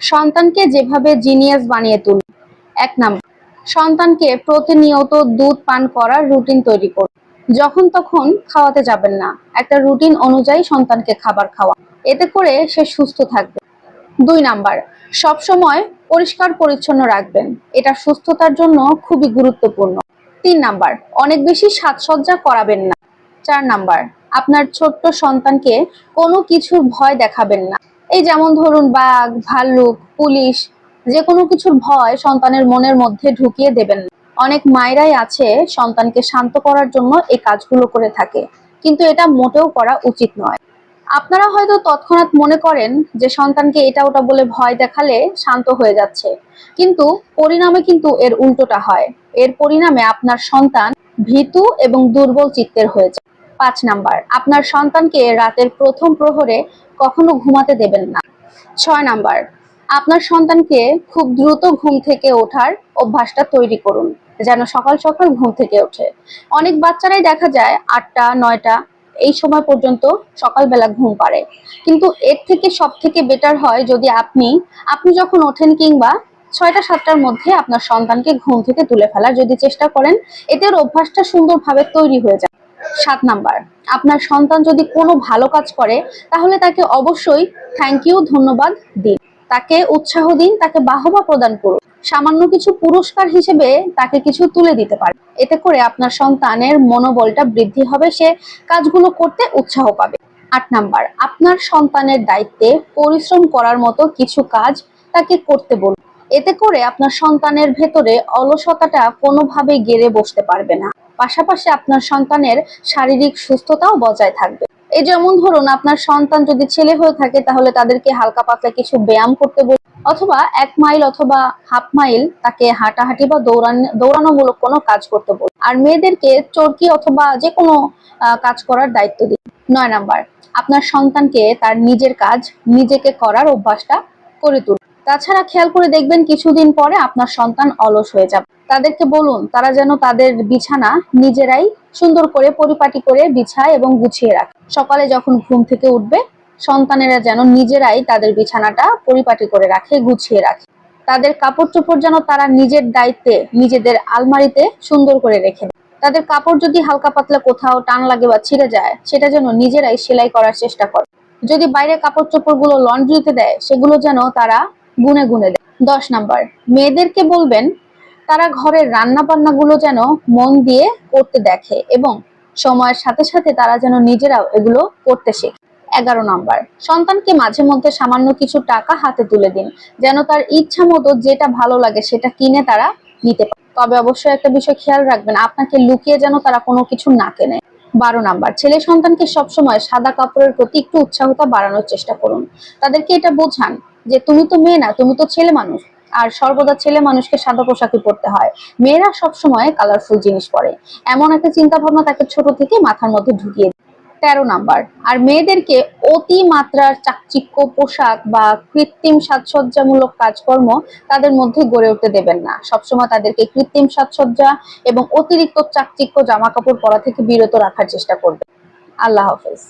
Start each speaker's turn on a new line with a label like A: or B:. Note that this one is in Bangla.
A: সন্তানকে যেভাবে জিনিয়াস বানিয়ে তুলুন এক নাম্বার সন্তানকে প্রতিনিয়ত দুধ পান করার রুটিন তৈরি করুন যখন তখন খাওয়াতে যাবেন না। একটা রুটিন অনুযায়ী সন্তানকে খাবার খাওয়া। এতে করে সে সুস্থ থাকবে। দুই নাম্বার, সবসময় পরিষ্কার পরিচ্ছন্ন রাখবেন। এটা সুস্থতার জন্য খুবই গুরুত্বপূর্ণ। তিন নাম্বার, অনেক বেশি সাজসজ্জা করাবেন না। চার নাম্বার, আপনার ছোট্ট সন্তানকে কোনো কিছুর ভয় দেখাবেন না। এই যেমন ধরুন বাঘ, ভাল্লুক, পুলিশ যে কোনো কিছুর ভয় সন্তানের মনের মধ্যে ঢুকিয়ে দেবেন অনেক মায়েরাই আছে সন্তানকে শান্ত করার জন্য এই কাজগুলো করে থাকে, কিন্তু এটা মোটেও করা উচিত নয়। আপনারা হয়তো তৎক্ষণাৎ মনে করেন যে সন্তানকে এটা ওটা বলে ভয় দেখালে শান্ত হয়ে যাচ্ছে, কিন্তু পরিণামে কিন্তু এর উল্টোটা হয়। এর পরিণামে আপনার সন্তান ভীতু এবং দুর্বল চিত্তের হয়ে যায়। পাঁচ নাম্বার। আপনার সন্তানকে রাতের প্রথম প্রহরে কখনো ঘুমাতে দেবেন না। ছয় নাম্বার, আপনার সন্তানকে খুব দ্রুত ঘুম থেকে ওঠার অভ্যাসটা তৈরি করুন, যেন সকাল সকাল ঘুম থেকে ওঠে। অনেক বাচ্চারাই দেখা যায় আটটা, নয়টা, এই সময় পর্যন্ত সকালবেলা ঘুম পারে কিন্তু এর থেকে সব থেকে বেটার হয় যদি আপনি আপনি যখন ওঠেন কিংবা ছয়টা, সাতটার মধ্যে আপনার সন্তানকে ঘুম থেকে তুলে ফেলার যদি চেষ্টা করেন, এতে ওর অভ্যাসটা সুন্দরভাবে তৈরি হয়ে যায়। সাত নাম্বার। আপনার সন্তান যদি কোনো ভালো কাজ করে, তাহলে তাকে অবশ্যই থ্যাংক ইউ ধন্যবাদ দিন। তাকে উৎসাহ দিন, তাকে বাহবা প্রদান করুন। সামান্য কিছু পুরস্কার হিসেবে তাকে কিছু তুলে দিতে পারে এতে করে আপনার সন্তানের মনোবলটা বৃদ্ধি হবে, সে কাজগুলো করতে উৎসাহ পাবে। আট নাম্বার, আপনার সন্তানের দায়িত্বে পরিশ্রম করার মতো কিছু কাজ তাকে করতে বলুন। এতে করে আপনার সন্তানের ভেতরে অলসতাটা কোনোভাবে গেড়ে বসতে পারবে না। পাশাপাশি আপনার সন্তানের শারীরিক সুস্থতাও বজায় থাকবে। এই যেমন ধরুন, আপনার সন্তান যদি ছেলে হয়ে থাকে, তাহলে তাদেরকে হালকা পাতলা কিছু ব্যায়াম করতে বলুন অথবা এক মাইল অথবা হাফ মাইল তাকে হাঁটাহাঁটি বা দৌড়ানো দৌড়ানোমূলক কোনো কাজ করতে বলুন আর মেয়েদেরকে চরকি অথবা যে কোনো কাজ করার দায়িত্ব দিন। নয় নাম্বার, আপনার সন্তানকে তার নিজের কাজ, নিজেকে করার অভ্যাসটা করে তুলুন। তাছাড়া খেয়াল করে দেখবেন কিছুদিন পরে আপনার সন্তান অলস হয়ে যাবে। তাদেরকে বলুন, তারা যেন তাদের বিছানা নিজেরাই সুন্দর করে পরিপাটি করে বিছায় এবং গুছিয়ে রাখে। সকালে যখন ঘুম থেকে উঠবে, সন্তানেরা যেন নিজেরাই তাদের বিছানাটা পরিপাটি করে রাখে, গুছিয়ে রাখে। তাদের কাপড় চোপড় যেন তারা নিজের দায়িত্বে, নিজেদের আলমারিতে সুন্দর করে রেখে তাদের কাপড় যদি হালকা পাতলা কোথাও টান লাগে বা ছিঁড়ে যায়, সেটা যেন নিজেরাই সেলাই করার চেষ্টা করে। যদি বাইরে কাপড় চোপড়গুলো লন্ড্রিতে দেয়, সেগুলো যেন তারা গুনে গুনে দেয়। দশ নাম্বার, মেয়েদেরকে বলবেন, তারা ঘরের রান্না বান্না গুলো যেন মন দিয়ে করতে দেখে এবং সময়ের সাথে সাথে তারা যেন নিজেরাও এগুলো করতে শেখে। এগারো নাম্বার, সন্তানকে মাঝে মধ্যে সামান্য কিছু টাকা হাতে তুলে দিন, যেন তার ইচ্ছা মতো যেটা ভালো লাগে সেটা কিনে তারা নিতে পারে। তবে অবশ্যই একটা বিষয় খেয়াল রাখবেন, আপনাকে লুকিয়ে যেন তারা কোনো কিছু না কেনে। বারো নাম্বার, ছেলে সন্তানকে সবসময় সাদা কাপড়ের প্রতি একটু উৎসাহতা বাড়ানোর চেষ্টা করুন। তাদেরকে এটা বোঝান যে তুমি তো মেয়ে না, তুমি তো ছেলে মানুষ। আর সর্বদা ছেলে মানুষকে সাদা পোশাকই পরতে হয়। মেয়েরা সবসময় কালারফুল জিনিস পরে। এমন একটা চিন্তা ভাবনা তাকে ছোট থেকে মাথার মধ্যে ঢুকিয়ে। তেরো নাম্বার। আর মেয়েদেরকে অতি মাত্রার চাকচিক্য, পোশাক বা কৃত্রিম সাজসজ্জামূলক কাজকর্ম তাদের মধ্যে গড়ে উঠতে দেবেন না। সবসময় তাদেরকে কৃত্রিম সাজসজ্জা এবং অতিরিক্ত চাকচিক্য জামা কাপড় পরা থেকে বিরত রাখার চেষ্টা করবেন আল্লাহ হাফেজ।